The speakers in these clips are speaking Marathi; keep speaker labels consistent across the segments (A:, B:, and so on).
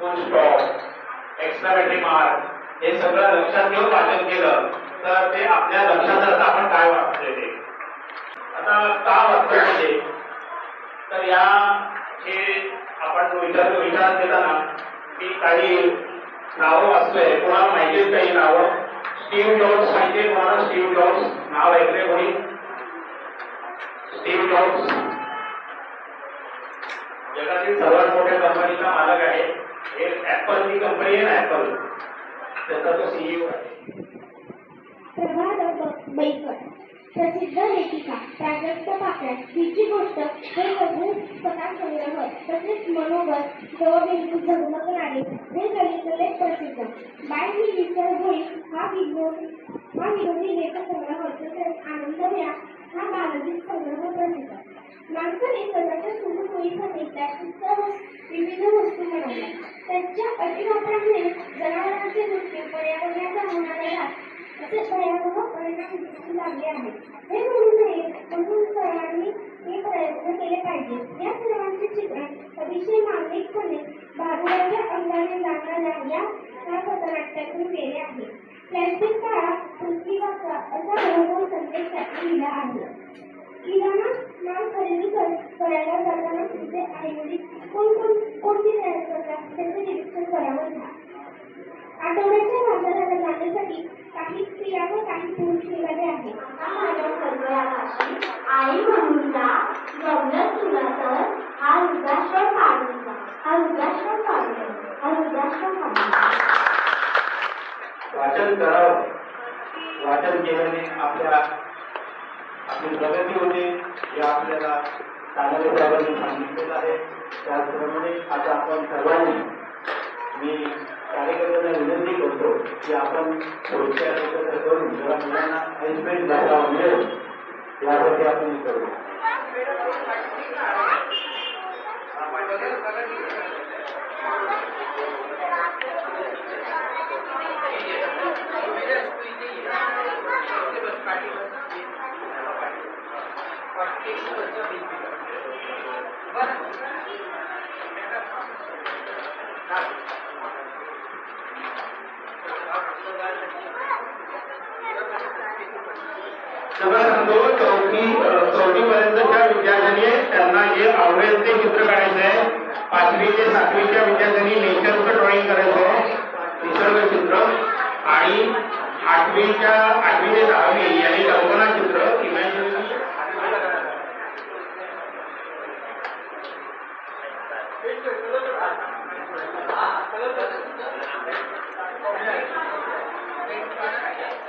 A: फुल स्टॉप एक्स्ट्रामेट्री मार्क हे सगळं लक्षात घेऊन वाचन केलं तर ते आपल्या लक्षात राहतं आपण काय वाचतोय ते. आता का वाचतोय म्हणजे तर या हे आपण विचार विचार केला की काही नावं वाचतोय कोणाला माहिती काही नावं? स्टीव्ह जॉब्स माहिती कोणाला? स्टीव्ह जॉब्स नाव ऐकले कोणी? स्टीव्ह जॉब्स जगातील सर्वात मोठ्या कंपनीचा मालक आहे. हे ऍपल ही कंपनी आहे ना ऍपल त्याचा तो सीईओ आहे.
B: प्रभा बैकर प्रसिद्ध लेखिका प्राजक्त पाकळ्या हिची गोष्ट हे लघु कथा संग्रह तसेच मनोगत जवबिंदू झगमगणारे हे कवितेले प्रसिद्ध. बाय ही विसर होईल हा विनोद हा विनोदी लेख संग्रह तसेच आनंद विळा हा बालगीत संग्रह प्रसिद्ध. माणसाने स्वतःच्या सुखसोयीसाठी त्याच्या विविध वस्तू बनवल्या. त्यांच्या अतिवापरामुळे जनावरांचे मृत्यू पर्यावरणाचा होणारा ऱ्हास असे भयावह परिणाम दिसू लागले आहेत. हे म्हणू नये म्हणून सर्वांनी हे प्रयत्न केले पाहिजे. या सर्वांचे चित्रण अतिशय मानविकपणे भारुडाच्या अंगाने जाणाऱ्या या या पथनाट्यातून केले आहे. प्लॅस्टिक काळात वाचा असा बहुमोल संदेश त्यात लिहिला आहे. करायला जाताना तुमचे आईवडील कोण कोण कोणती तयार करतात त्याचे निरीक्षण करावं घ्या आठवड्याच्या बाजाराला जाण्यासाठी काही स्त्रिया व काही पुरुष निघाले आहेत.
C: आता माझ्या सगळ्यापाशी आई म्हणून जा जमलं तुला तर हा वृद्धाश्रम काढून जा हा वृद्धाश्रम काढून जा हा वृद्धाश्रम काढून जा.
A: वाचन करावं. वाचन केल्याने आपल्या आपली प्रगती होते हे आपल्याला चांगले प्रकारे सांगितलेलं आहे. त्याचप्रमाणे आता आपण सर्वांनी मी कार्यकर्त्यांना विनंती करतो की आपण पुढच्या एकत्र करून जरा मुलांना ऐसपेट जागा मिळेल. यासाठी आपण हे करू. सगळं सांगतो चौथी चौथी विद्यार्थ्यांनी त्यांना जे आवडेल ते चित्र काढायचं आहे पाचवी ते सातवीच्या विद्यार्थ्यांनी नेचरचं ड्रॉइंग करायचं आहे निसर्ग चित्र. आणि आठवीच्या आठवी ते दहावी यांनी कल्पना चित्र इमॅजिनेशन
C: काले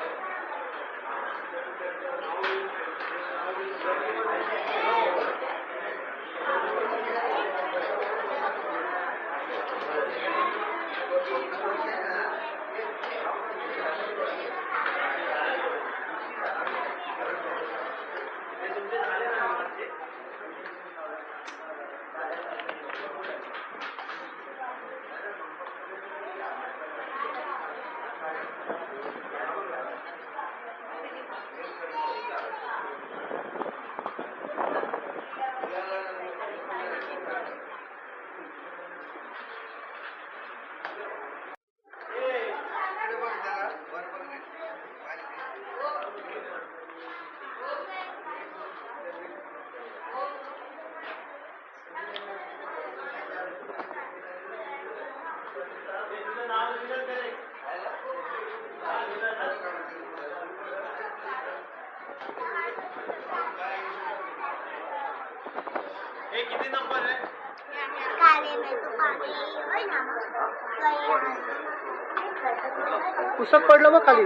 D: पुस्तक पडलं बघ खाली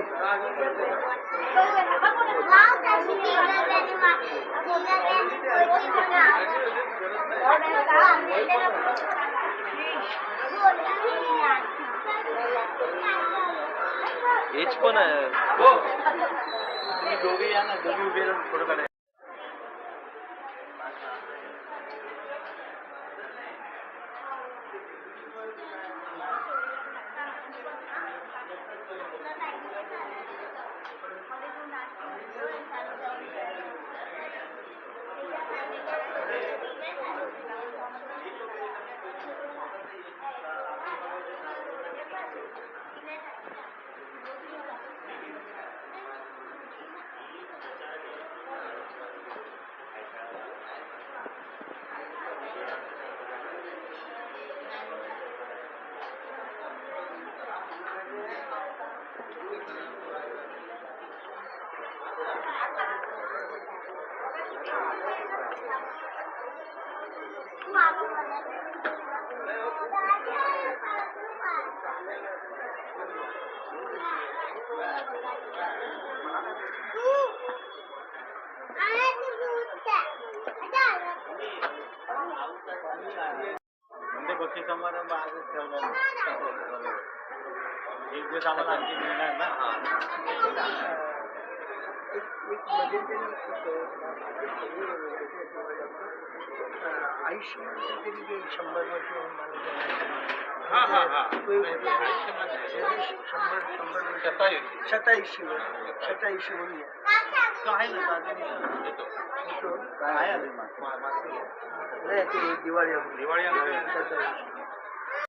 C: वाव त्याची जिल्हात्याने मा- जिल्हात्याने पोरगी म्हणून
D: एज पण आहे तुम्ही दोघे या ना दोघे उभे राहून फोटो काढा म्हणजे बक्षीस समारंभ आजच ठेवला ना. एक दिवस आम्हाला आणखी मिळणार ना
E: आयुष्यमान तरी शंभर वर्ष
D: म्हणजे
E: शंभर वर्ष वर्ष
D: आहे
E: नाही ते दिवाळी
D: दिवाळी
E: सत्ताऐंशी